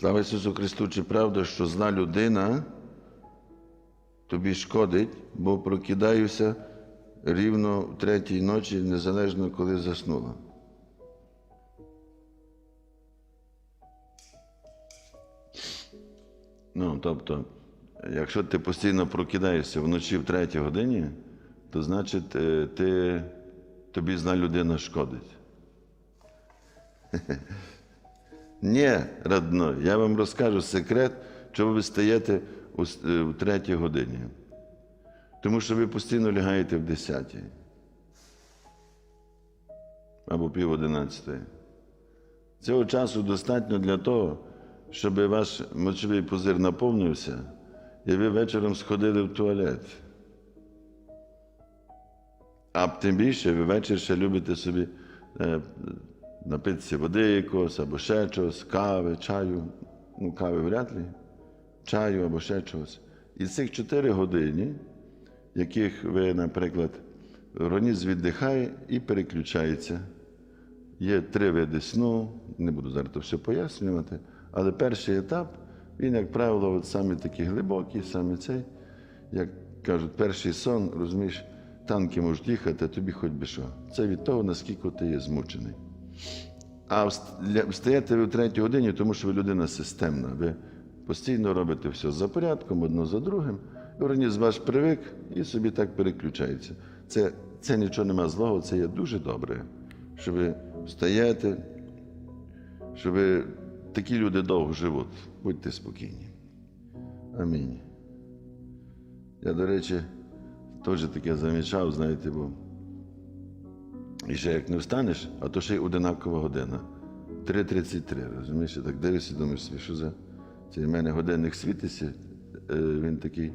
Слава Ісусу Христу, чи правда, що зла людина тобі шкодить, бо прокидаюся рівно в третій ночі, незалежно коли заснула. Ну, тобто, якщо ти постійно прокидаєшся вночі в третій годині, то значить е, ти, тобі зна людина шкодить. Ні, родно, я вам розкажу секрет, чого ви стаєте е, в третій годині. Тому що ви постійно лягаєте в десятій. Або пів одинадцятої. Цього часу достатньо для того, щоб ваш мочовий пузир наповнився, і ви вечором сходили в туалет. А тим більше ви ввечері ще любите собі е, напитися води якогось, або ще чогось, кави, чаю. Ну, кави вряд ли, чаю або ще чогось. І цих 4 години, яких ви, наприклад, організм віддихає і переключається. Є три види сну, не буду зараз то все пояснювати, але перший етап, він, як правило, от саме такий глибокий, саме цей, як кажуть, перший сон, розумієш, танки можуть їхати, а тобі хоч би що. Це від того, наскільки ти є змучений. А встаєте ви в третій годині, тому що ви людина системна. Ви постійно робите все за порядком, одно за другим. Організм ваш привик і собі так переключається. Це, це нічого нема злого, це є дуже добре. Що ви встаєте, що ви такі люди довго живуть. Будьте спокійні. Амінь. Я, до речі, теж таке замічав, знаєте, бо і ще як не встанеш, а то ще й одинакова година. 3.33, розумієш? Так дивишся, думаєш собі, що за цей в мене годинник світиться, е, він такий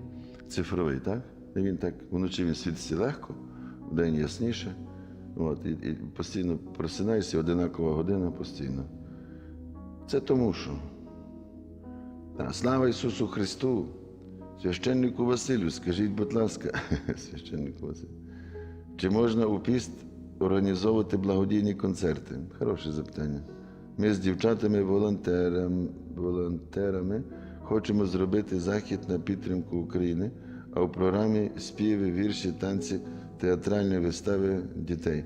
цифровий, так? І він так вночі він світиться легко, вдень ясніше. От, і, і постійно просинаєшся, одинакова година постійно. Це тому що. Та, слава Ісусу Христу! Священнику Василю, скажіть, будь ласка, священнику Василю, чи можна у піст організовувати благодійні концерти? Хороше запитання. Ми з дівчатами волонтерами, волонтерами хочемо зробити захід на підтримку України, а у програмі співи, вірші, танці, театральні вистави дітей.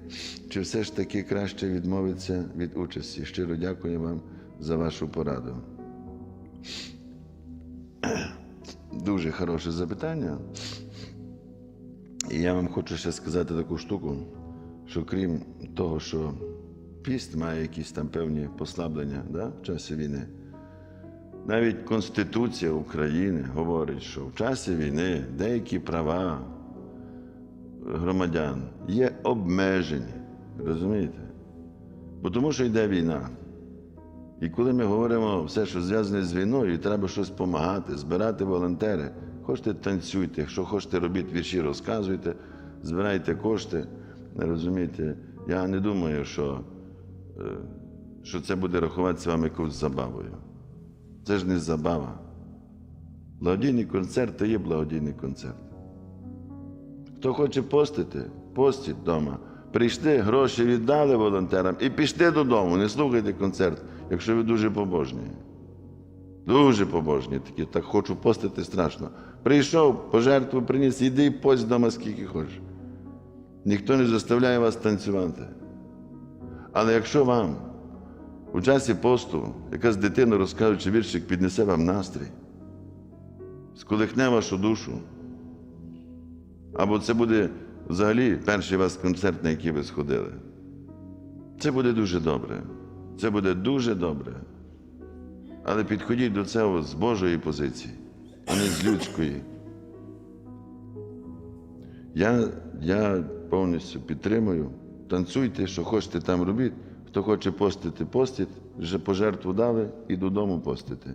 Чи все ж таки краще відмовитися від участі? Щиро дякую вам за вашу пораду. Дуже хороше запитання. І я вам хочу ще сказати таку штуку, що крім того, що піст має якісь там певні послаблення да, в часі війни, навіть Конституція України говорить, що в часі війни деякі права громадян є обмежені. Розумієте? Бо тому що йде війна. І коли ми говоримо все, що зв'язане з війною, і треба щось допомагати, збирати волонтери, хочете танцюйте, якщо хочете робіть вірші, розказуйте, збирайте кошти. Розумієте, я не думаю, що, е, що це буде рахуватися вам якоюсь забавою. Це ж не забава. Благодійний концерт то є благодійний концерт. Хто хоче постити, постіть вдома. Прийшли, гроші віддали волонтерам і пішли додому. Не слухайте концерт, якщо ви дуже побожні. Дуже побожні такі, так хочу постити страшно. Прийшов, пожертву приніс, іди і пость вдома скільки хочеш. Ніхто не заставляє вас танцювати. Але якщо вам у часі посту якась дитина, розкажучи віршик, піднесе вам настрій, сколихне вашу душу, або це буде взагалі перший вас концерт, на який ви сходили. Це буде дуже добре. Це буде дуже добре. Але підходіть до цього з Божої позиції, а не з людської. Я, я повністю підтримую. Танцюйте, що хочете там робіть. Хто хоче постити, постіть, вже пожертву дали і додому постити.